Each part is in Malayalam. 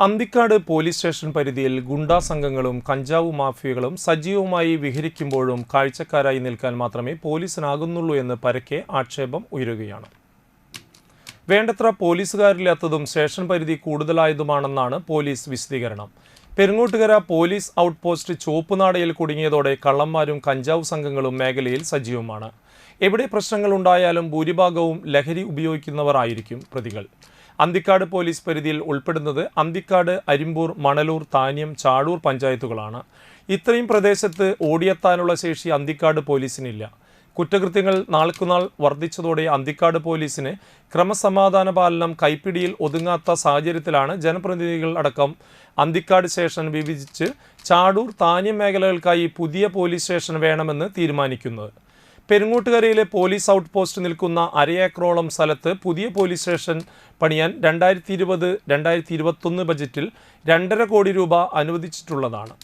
അന്തിക്കാട് പോലീസ് സ്റ്റേഷൻ പരിധിയിൽ ഗുണ്ടാ സംഘങ്ങളും കഞ്ചാവ് മാഫിയകളും സജീവമായി വിഹരിക്കുമ്പോഴും കാഴ്ചക്കാരായി നിൽക്കാൻ മാത്രമേ പോലീസിനാകുന്നുള്ളൂ എന്ന് പരക്കെ ആക്ഷേപം ഉയരുകയാണ്. വേണ്ടത്ര പോലീസുകാരില്ലാത്തതും സ്റ്റേഷൻ പരിധി കൂടുതലായതുമാണെന്നാണ് പോലീസ് വിശദീകരണം. പെരുങ്ങോട്ടുകര പോലീസ് ഔട്ട് പോസ്റ്റ് ചുവപ്പുനാടയിൽ കുടുങ്ങിയതോടെ കള്ളന്മാരും കഞ്ചാവ് സംഘങ്ങളും മേഖലയിൽ സജീവമാണ്. എവിടെ പ്രശ്നങ്ങൾ ഉണ്ടായാലും ഭൂരിഭാഗവും ലഹരി ഉപയോഗിക്കുന്നവർ ആയിരിക്കും പ്രതികൾ. അന്തിക്കാട് പോലീസ് പരിധിയിൽ ഉൾപ്പെടുന്നത് അന്തിക്കാട് അരിമ്പൂർ മണലൂർ താന്യം ചാടൂർ പഞ്ചായത്തുകളാണ്. ഇത്രയും പ്രദേശത്ത് ഓടിയെത്താനുള്ള ശേഷി അന്തിക്കാട് പോലീസിനില്ല. കുറ്റകൃത്യങ്ങൾ നാൾക്കുനാൾ വർദ്ധിച്ചതോടെ അന്തിക്കാട് പോലീസിന് ക്രമസമാധാന പാലനം കൈപ്പിടിയിൽ ഒതുങ്ങാത്ത സാഹചര്യത്തിലാണ് ജനപ്രതിനിധികൾ അടക്കം അന്തിക്കാട് സ്റ്റേഷൻ വിഭജിച്ച് ചാടൂർ താന്യം മേഖലകൾക്കായി പുതിയ പോലീസ് സ്റ്റേഷൻ വേണമെന്ന് തീരുമാനിക്കുന്നത്. പെരുങ്ങോട്ടുകരയിലെ പോലീസ് ഔട്ട് പോസ്റ്റ് നിൽക്കുന്ന അരയേക്കറോളം സ്ഥലത്ത് പുതിയ പോലീസ് സ്റ്റേഷൻ പണിയാൻ രണ്ടായിരത്തി ഇരുപത് രണ്ടായിരത്തി ഇരുപത്തൊന്ന് ബജറ്റിൽ രണ്ടര കോടി രൂപ അനുവദിച്ചിട്ടുള്ളതാണ്.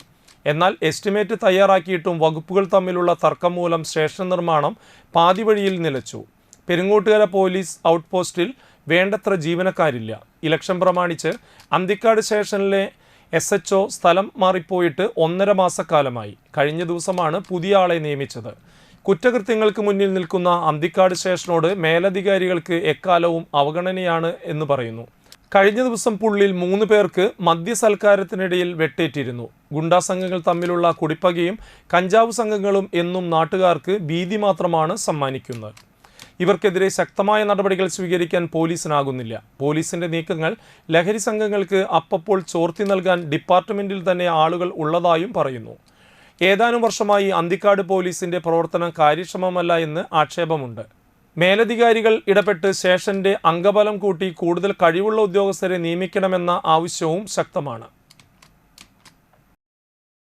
എന്നാൽ എസ്റ്റിമേറ്റ് തയ്യാറാക്കിയിട്ടും വകുപ്പുകൾ തമ്മിലുള്ള തർക്കം മൂലം സ്റ്റേഷൻ നിർമ്മാണം പാതിവഴിയിൽ നിലച്ചു. പെരുങ്ങോട്ടുകര പോലീസ് ഔട്ട് പോസ്റ്റിൽ വേണ്ടത്ര ജീവനക്കാരില്ല. ഇലക്ഷൻ പ്രമാണിച്ച് അന്തിക്കാട് സ്റ്റേഷനിലെ എസ് എച്ച് ഒ സ്ഥലം മാറിപ്പോയിട്ട് ഒന്നര മാസക്കാലമായി. കഴിഞ്ഞ ദിവസമാണ് പുതിയ ആളെ നിയമിച്ചത്. കുറ്റകൃത്യങ്ങൾക്ക് മുന്നിൽ നിൽക്കുന്ന അന്തിക്കാട് സ്റ്റേഷനോട് മേലധികാരികൾക്ക് എക്കാലവും അവഗണനയാണ് എന്ന് പറയുന്നു. കഴിഞ്ഞ ദിവസം പുള്ളിൽ മൂന്ന് പേർക്ക് മദ്യസൽക്കാരത്തിനിടയിൽ വെട്ടേറ്റിരുന്നു. ഗുണ്ടാ സംഘങ്ങൾ തമ്മിലുള്ള കുടിപ്പകയും കഞ്ചാവ് സംഘങ്ങളും എന്നും നാട്ടുകാർക്ക് ഭീതി മാത്രമാണ് സമ്മാനിക്കുന്നത്. ഇവർക്കെതിരെ ശക്തമായ നടപടികൾ സ്വീകരിക്കാൻ പോലീസിനാകുന്നില്ല. പോലീസിന്റെ നീക്കങ്ങൾ ലഹരി സംഘങ്ങൾക്ക് അപ്പപ്പോൾ ചോർത്തി നൽകാൻ ഡിപ്പാർട്ട്മെന്റിൽ തന്നെ ആളുകൾ ഉള്ളതായും പറയുന്നു. ഏതാനും വർഷമായി അന്തിക്കാട് പോലീസിന്റെ പ്രവർത്തനം കാര്യക്ഷമമല്ല എന്ന് ആക്ഷേപമുണ്ട്. മേലധികാരികൾ ഇടപെട്ട് സ്റ്റേഷന്റെ അംഗബലം കൂട്ടി കൂടുതൽ കഴിവുള്ള ഉദ്യോഗസ്ഥരെ നിയമിക്കണമെന്ന ആവശ്യവും ശക്തമാണ്.